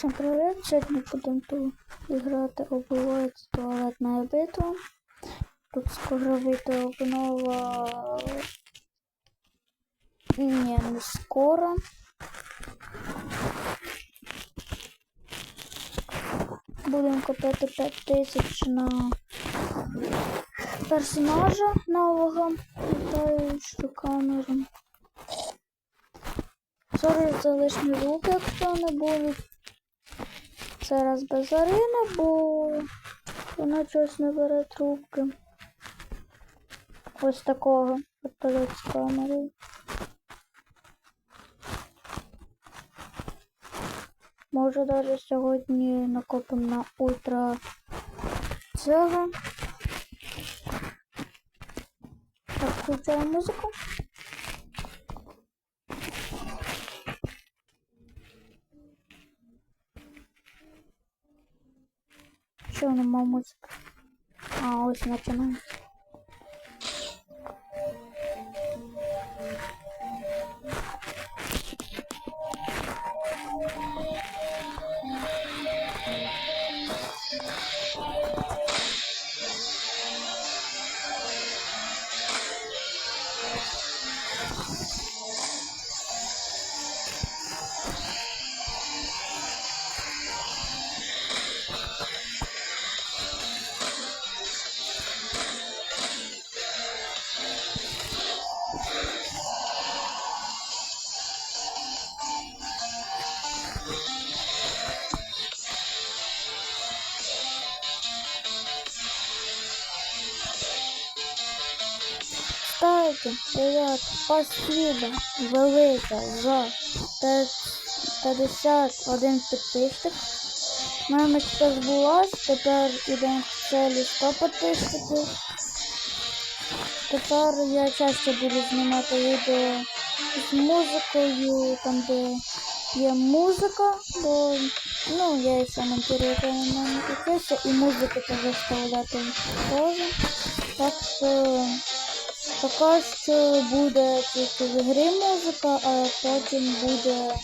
Всім привіт! Сьогодні будемо грати обливається туалетна битва. Тут скоро вийде обнова. Ні, не скоро. Будемо купити 5000 на персонажа нового. Літаючу камеру. Сорі за лишні звуки, якщо не будуть. Це раз без Арини, бо вона щось не бере трубки. Ось такого вертольот з камерою. Може навіть сьогодні накопимо на ультра цього. Так, включаю музику. Що воно мав музика? А, ось починається. Спасибо велике за пе- 51 підписчик. Моя мечта збулась, тепер ідемо в целі 100 підписчиків. Тепер я часто буду знімати відео з музикою, там де є музика, бо ну, я ще монтую на підписся, і музику теж вставляти теж. Так що Поки що буде тільки в грі музика, а потім буде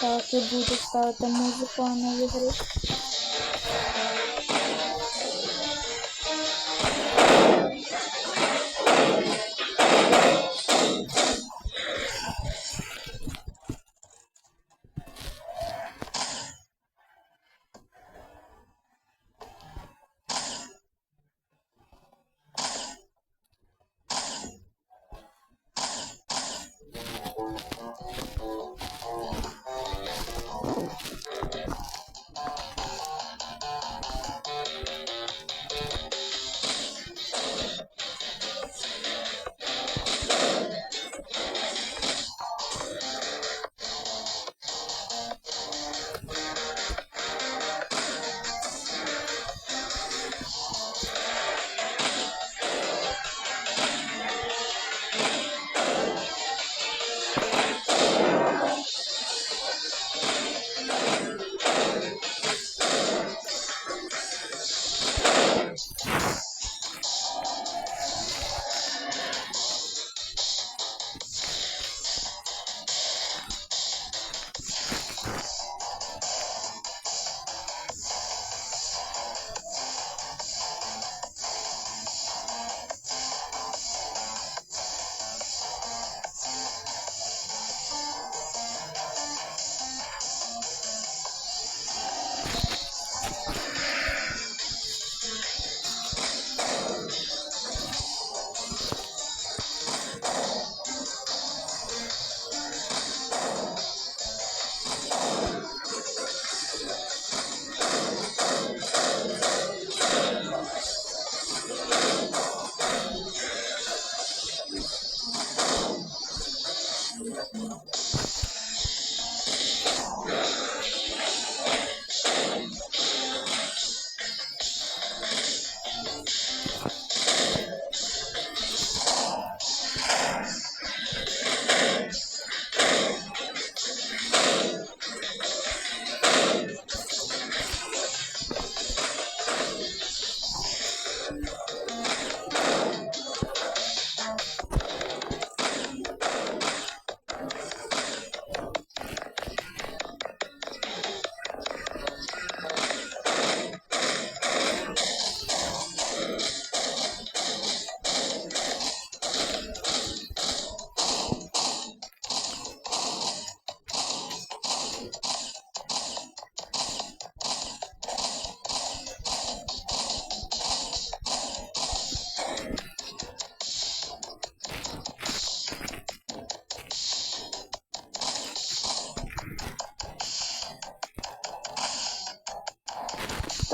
так і буде ставити музику, на не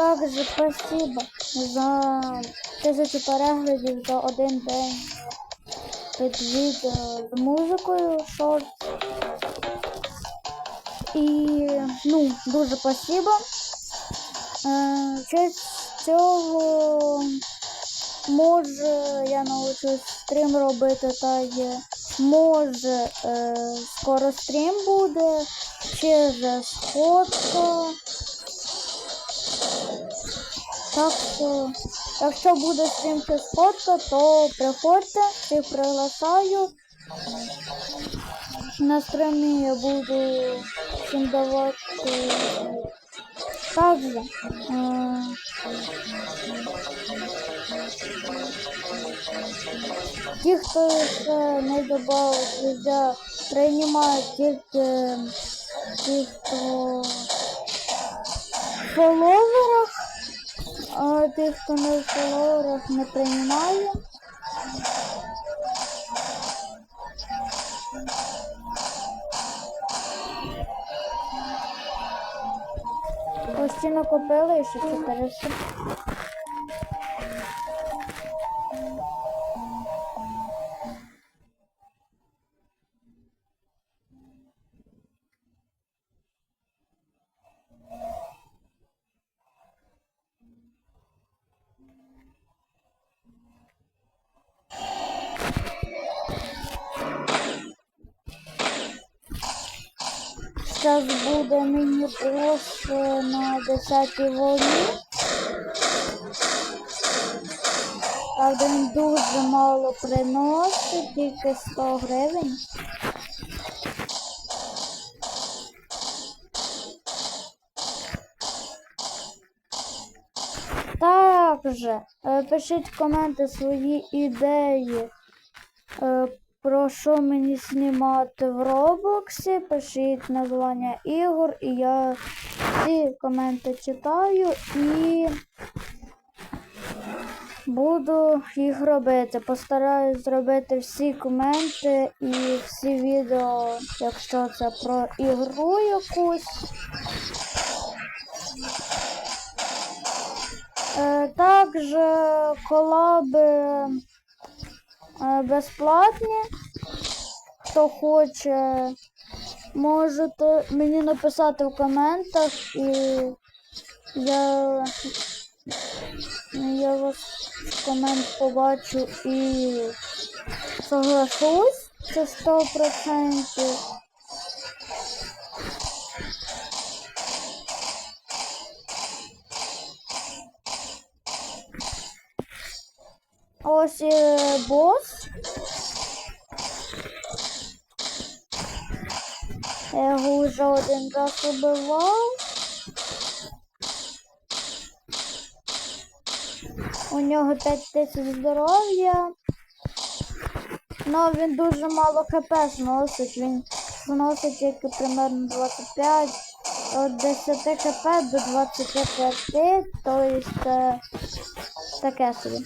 Также спасибо за тисячу переглядів за один день під відео з музикою шорт. І ну, дуже спасибо. Е, честь цього може я навчусь стрім робити та є. Може е, скоро стрім буде, чи же сходка. Так що, якщо буде стрім чи сходка, то приходьте, всіх приглашаю. На стримі я буду всім давати. Также е, ті, хто ще не додав друзья, приймають тільки ті, хто в фоловерах, а тих, хто не в фоловерах, не приймає. Ось ці накопили ще 400. Мені е, на 10 волні. Правда, він дуже мало приносить, тільки 100 гривень. Також е, пишіть в коменти свої ідеї. Про що мені знімати в Роблоксі, пишіть названня ігор, і я всі коменти читаю і буду їх робити. Постараюсь зробити всі коменти і всі відео, якщо це про ігру якусь. Е, також колаби безплатні. Хто хоче, можете мені написати в коментах і я, я вас в комент побачу і соглашусь. Це 100%. Ось вже один раз убивав. У нього 5 тисяч здоров'я. Ну він дуже мало хп зносить. Він зносить тільки примерно 25. От 10 хп до 25, то є е, таке собі.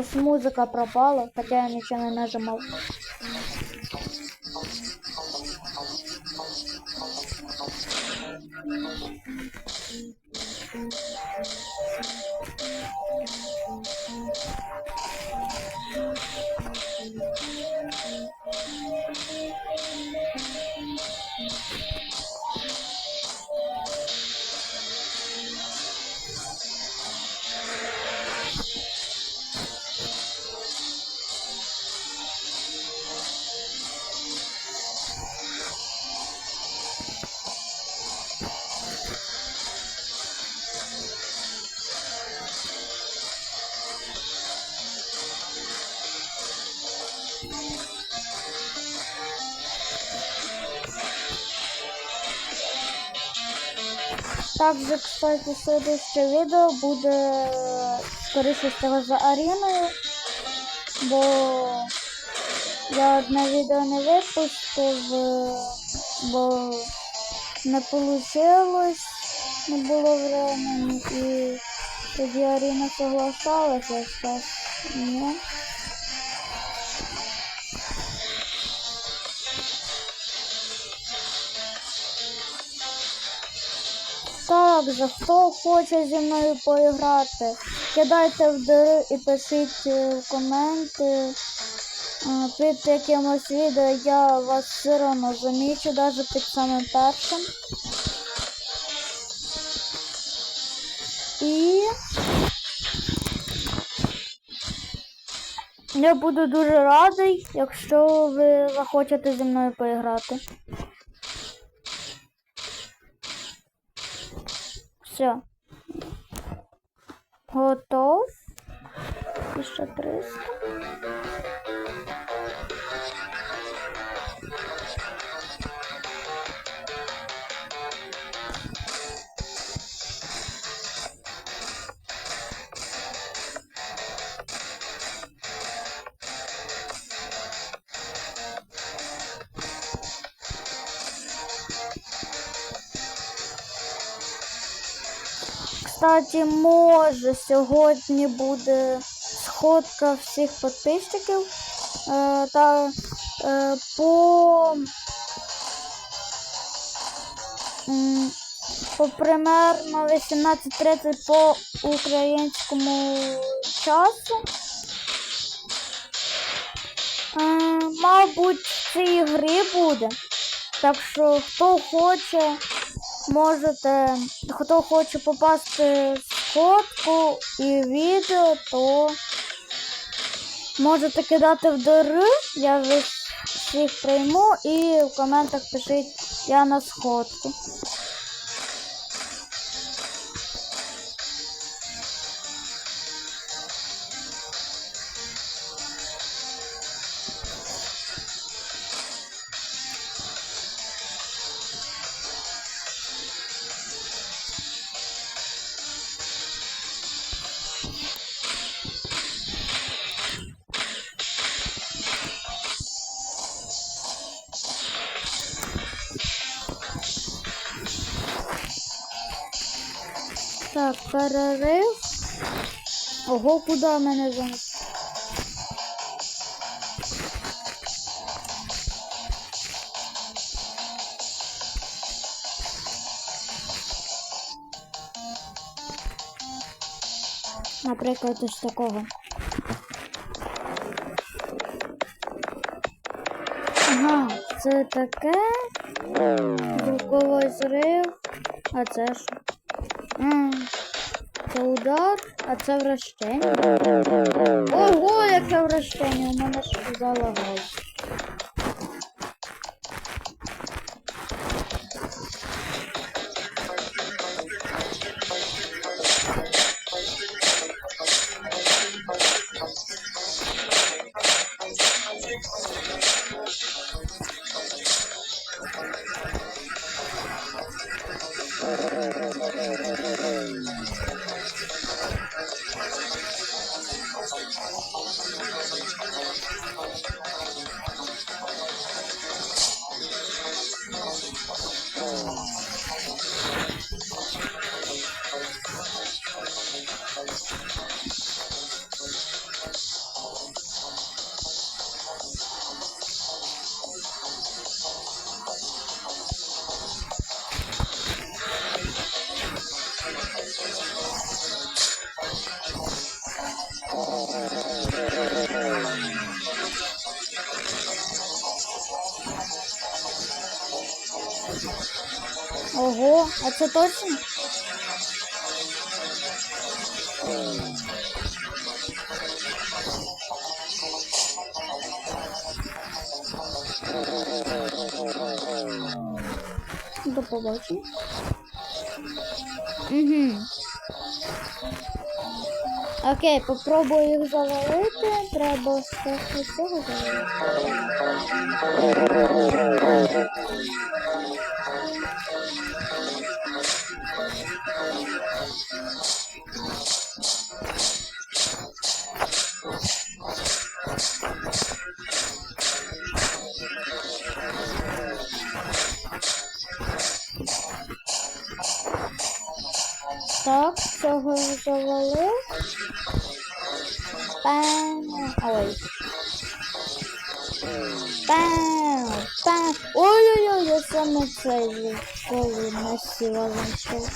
Щось музика пропала, хоча я нічого не нажимав. Также, кстати, следующее відео буде скоріше всього за аріною, бо я одне відео не випустив, е, бо не вийшло, не було времени і тоді Аріна соглашалася. Зараз Ні. Так же, хто хоче зі мною поіграти, кидайте в дири і пишіть е, коменти. Е, Під якимось відео я вас все одно замічу, навіть під самим першим. І я буду дуже радий, якщо ви захочете зі мною поіграти. Все. Готов. Еще ще 300. Кстати, може сьогодні буде сходка всіх підписчиків. Е, та е, по, по примерно 18.30 по українському часу. Е, мабуть, в цій грі буде. Так що хто хоче, можете, хто хоче попасти в сходку і відео, то можете кидати в дори, я всіх прийму і в коментах пишіть я на сходку. Так, перерив. Ого, куди мене занесло? Наприклад, ось такого. Ага, це таке. Звуковий зрив. А це що? Це удар, а це вращення. Ого, яке вращення, у мене ж залагало. Ого, а це точно? До побачення. Угу. Окей, попробую їх завалити. Треба з цього завалити. Так, цього завалив. Пам. Ой. Пам. Пам. Ой-ой-ой, я саме цей же школи насіла зайшов.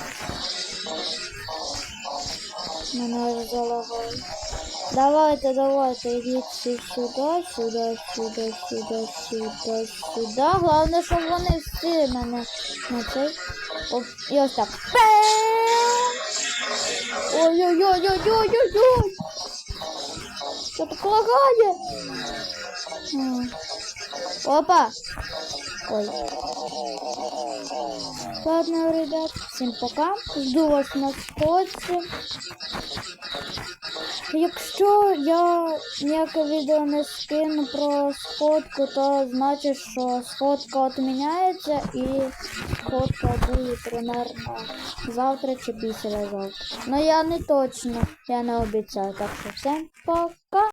Мене залагало. Давайте, давайте, йдіть сюди, сюди, сюди, сюди, сюди, сюди. Головне, щоб вони всі мене на цей. І ось так. Ой-ой-ой-ой-ой-ой-ой! Що так лагає? Опа! Ой. Ладно, ребят, всім пока. Жду вас на сходці. Якщо я ніяке відео не скину про сходку, то значить, що сходка відміняється і сходка буде примерно завтра чи післязавтра. Ну я не точно, я не обіцяю. Так що всім пока.